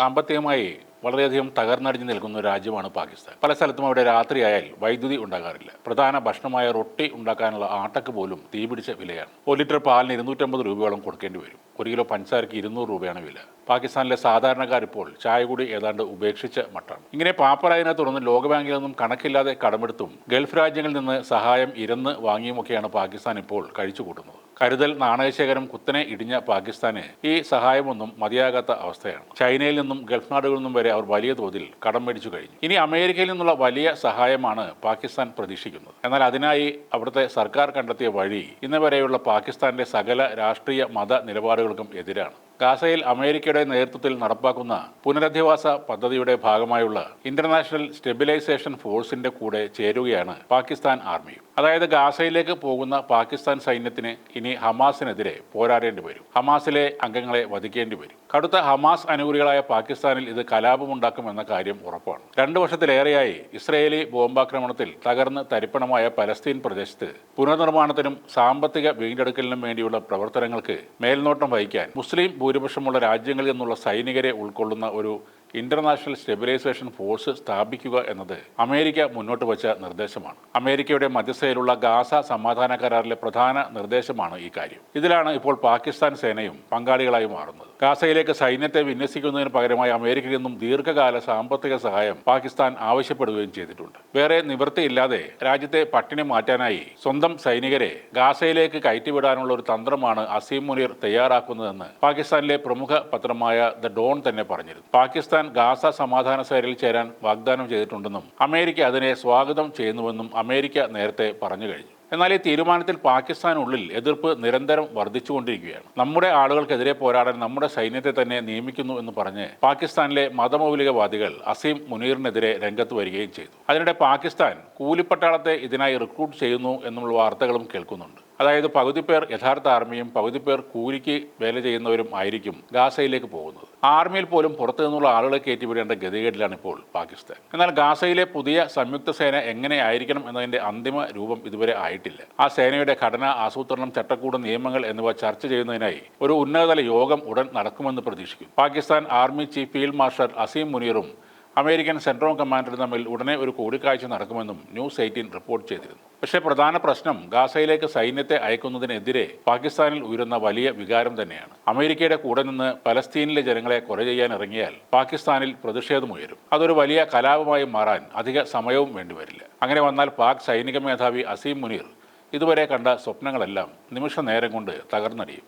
സാമ്പത്തികമായി വളരെയധികം തകർന്നടിഞ്ഞ് നിൽക്കുന്ന ഒരു രാജ്യമാണ് പാകിസ്ഥാൻ. പല സ്ഥലത്തും അവിടെ രാത്രിയായാൽ വൈദ്യുതി ഉണ്ടാകാറില്ല. പ്രധാന ഭക്ഷണമായ റൊട്ടി ഉണ്ടാക്കാനുള്ള ആട്ടക്ക് പോലും തീപിടിച്ച വിലയാണ്. ഒരു ലിറ്റർ പാലിന് ഇരുന്നൂറ്റമ്പത് രൂപയോളം കൊടുക്കേണ്ടി വരും. ഒരു കിലോ പഞ്ചസാരയ്ക്ക് ഇരുന്നൂറ് രൂപയാണ് വില. പാകിസ്ഥാനിലെ സാധാരണക്കാരിപ്പോൾ ചായ കൂടി ഏതാണ്ട് ഉപേക്ഷിച്ച മട്ടാണ്. ഇങ്ങനെ പാപ്പറായതിനെ തുടർന്ന് ലോകബാങ്കിൽ നിന്നും കണക്കില്ലാതെ കടമെടുത്തും ഗൾഫ് രാജ്യങ്ങളിൽ നിന്ന് സഹായം ഇരന്ന് വാങ്ങിയുമൊക്കെയാണ് പാകിസ്ഥാൻ ഇപ്പോൾ കഴിച്ചുകൂട്ടുന്നത്. കരുതൽ നാണയശേഖരം കുത്തനെ ഇടിഞ്ഞ പാകിസ്ഥാന് ഈ സഹായമൊന്നും മതിയാകാത്ത അവസ്ഥയാണ്. ചൈനയിൽ നിന്നും ഗൾഫ് നാടുകളിൽ നിന്നും വരെ അവർ വലിയ തോതിൽ കടം മേടിച്ചു കഴിഞ്ഞു. ഇനി അമേരിക്കയിൽ നിന്നുള്ള വലിയ സഹായമാണ് പാകിസ്ഥാൻ പ്രതീക്ഷിക്കുന്നത്. എന്നാൽ അതിനായി അവിടുത്തെ സർക്കാർ കണ്ടെത്തിയ വഴി ഇന്ന് വരെയുള്ള പാകിസ്ഥാന്റെ സകല രാഷ്ട്രീയ മത നിലപാടുകൾക്കും എതിരാണ്. ഗാസയിൽ അമേരിക്കയുടെ നേതൃത്വത്തിൽ നടപ്പാക്കുന്ന പുനരധിവാസ പദ്ധതിയുടെ ഭാഗമായുള്ള ഇന്റർനാഷണൽ സ്റ്റെബിലൈസേഷൻ ഫോഴ്സിന്റെ കൂടെ ചേരുകയാണ് പാകിസ്ഥാൻ ആർമിയും അതായത് ഗാസയിലേക്ക് പോകുന്ന പാകിസ്ഥാൻ സൈന്യത്തിന് ഇനി ഹമാസിനെതിരെ പോരാടേണ്ടി വരും. ഹമാസിലെ അംഗങ്ങളെ വധിക്കേണ്ടി വരും. കടുത്ത ഹമാസ് അനുകൂലികളായ പാകിസ്ഥാനിൽ ഇത് കലാപമുണ്ടാക്കുമെന്ന കാര്യം ഉറപ്പാണ്. രണ്ടു വർഷത്തിലേറെയായി ഇസ്രയേലി ബോംബാക്രമണത്തിൽ തകർന്ന് തരിപ്പണമായ പലസ്തീൻ പ്രദേശത്ത് പുനർനിർമ്മാണത്തിനും സാമ്പത്തിക വീണ്ടെടുക്കലിനും വേണ്ടിയുള്ള പ്രവർത്തനങ്ങൾക്ക് മേൽനോട്ടം വഹിക്കാൻ മുസ്ലിം ഭൂരിപക്ഷമുള്ള രാജ്യങ്ങളിൽ നിന്നുള്ള സൈനികരെ ഉൾക്കൊള്ളുന്ന ഒരു ഇന്റർനാഷണൽ സ്റ്റെബിലൈസേഷൻ ഫോഴ്സ് സ്ഥാപിക്കുക എന്നത് അമേരിക്ക മുന്നോട്ട് വച്ച നിർദ്ദേശമാണ്. അമേരിക്കയുടെ മധ്യസ്ഥയിലുള്ള ഗാസ സമാധാന കരാറിലെ പ്രധാന നിർദ്ദേശമാണ് ഈ കാര്യം. ഇതിലാണ് ഇപ്പോൾ പാകിസ്ഥാൻ സേനയും പങ്കാളികളായി മാറുന്നത്. ഗാസയിലേക്ക് സൈന്യത്തെ വിന്യസിക്കുന്നതിന് പകരമായി അമേരിക്കയിൽ നിന്നും ദീർഘകാല സാമ്പത്തിക സഹായം പാകിസ്ഥാൻ ആവശ്യപ്പെടുകയും ചെയ്തിട്ടുണ്ട്. വേറെ നിവൃത്തിയില്ലാതെ രാജ്യത്തെ പട്ടിണി മാറ്റാനായി സ്വന്തം സൈനികരെ ഗാസയിലേക്ക് കയറ്റിവിടാനുള്ള ഒരു തന്ത്രമാണ് അസീം മുനീർ തയ്യാറാക്കുന്നതെന്ന് പാകിസ്ഥാനിലെ പ്രമുഖ പത്രമായ ദ ഡോൺ തന്നെ പറഞ്ഞിരുന്നു. പാകിസ്ഥാൻ ഗാസ സമാധാന സേനയിൽ ചേരാൻ വാഗ്ദാനം ചെയ്തിട്ടുണ്ടെന്നും അമേരിക്ക അതിനെ സ്വാഗതം ചെയ്യുന്നുവെന്നും അമേരിക്ക നേരത്തെ പറഞ്ഞു കഴിഞ്ഞു. എന്നാൽ ഈ തീരുമാനത്തിൽ പാകിസ്ഥാനുള്ളിൽ എതിർപ്പ് നിരന്തരം വർദ്ധിച്ചുകൊണ്ടിരിക്കുകയാണ്. നമ്മുടെ ആളുകൾക്കെതിരെ പോരാടാൻ നമ്മുടെ സൈന്യത്തെ തന്നെ നിയമിക്കുന്നു എന്ന് പറഞ്ഞ് പാകിസ്ഥാനിലെ മതമൗലികവാദികൾ അസീം മുനീറിനെതിരെ രംഗത്ത് വരികയും ചെയ്തു. അതിനിടെ പാകിസ്ഥാൻ കൂലിപ്പട്ടാളത്തെ ഇതിനായി റിക്രൂട്ട് ചെയ്യുന്നു എന്നുള്ള വാർത്തകളും കേൾക്കുന്നുണ്ട്. അതായത് പകുതി പേർ യഥാർത്ഥ ആർമിയും പകുതി പേർ കൂലിക്ക് വേല ചെയ്യുന്നവരും ആയിരിക്കും ഗാസയിലേക്ക് പോകുന്നത്. ആർമിയിൽ പോലും പുറത്തു നിന്നുള്ള ആളുകളെ കയറ്റിവിടേണ്ട ഗതികേടിലാണ് ഇപ്പോൾ പാകിസ്ഥാൻ. എന്നാൽ ഗാസയിലെ പുതിയ സംയുക്ത സേന എങ്ങനെയായിരിക്കണം എന്നതിന്റെ അന്തിമ രൂപം ഇതുവരെ ആയിട്ടില്ല. ആ സേനയുടെ ഘടന ആസൂത്രണം ചട്ടക്കൂട് നിയമങ്ങൾ എന്നിവ ചർച്ച ചെയ്യുന്നതിനായി ഒരു ഉന്നതതല യോഗം ഉടൻ നടക്കുമെന്ന് പ്രതീക്ഷിക്കും Pakistan army chief field marshal Asim മുനീറും American central കമാൻഡറും തമ്മിൽ ഉടനെ ഒരു കൂടിക്കാഴ്ച നടക്കുമെന്നും ന്യൂസ് എയ്റ്റീൻ റിപ്പോർട്ട് ചെയ്തിരുന്നു. പക്ഷേ പ്രധാന പ്രശ്നം ഗാസയിലേക്ക് സൈന്യത്തെ അയക്കുന്നതിനെതിരെ പാകിസ്ഥാനിൽ ഉയരുന്ന വലിയ വികാരം തന്നെയാണ്. അമേരിക്കയുടെ കൂടെ നിന്ന് പലസ്തീനിലെ ജനങ്ങളെ കൊല ചെയ്യാൻ ഇറങ്ങിയാൽ പാകിസ്ഥാനിൽ പ്രതിഷേധമുയരും അതൊരു വലിയ കലാപമായി മാറാൻ അധിക സമയവും വേണ്ടിവരില്ല അങ്ങനെ വന്നാൽ പാക് സൈനിക മേധാവി അസീം മുനീർ ഇതുവരെ കണ്ട സ്വപ്നങ്ങളെല്ലാം നിമിഷ നേരം കൊണ്ട് തകർന്നടിയും.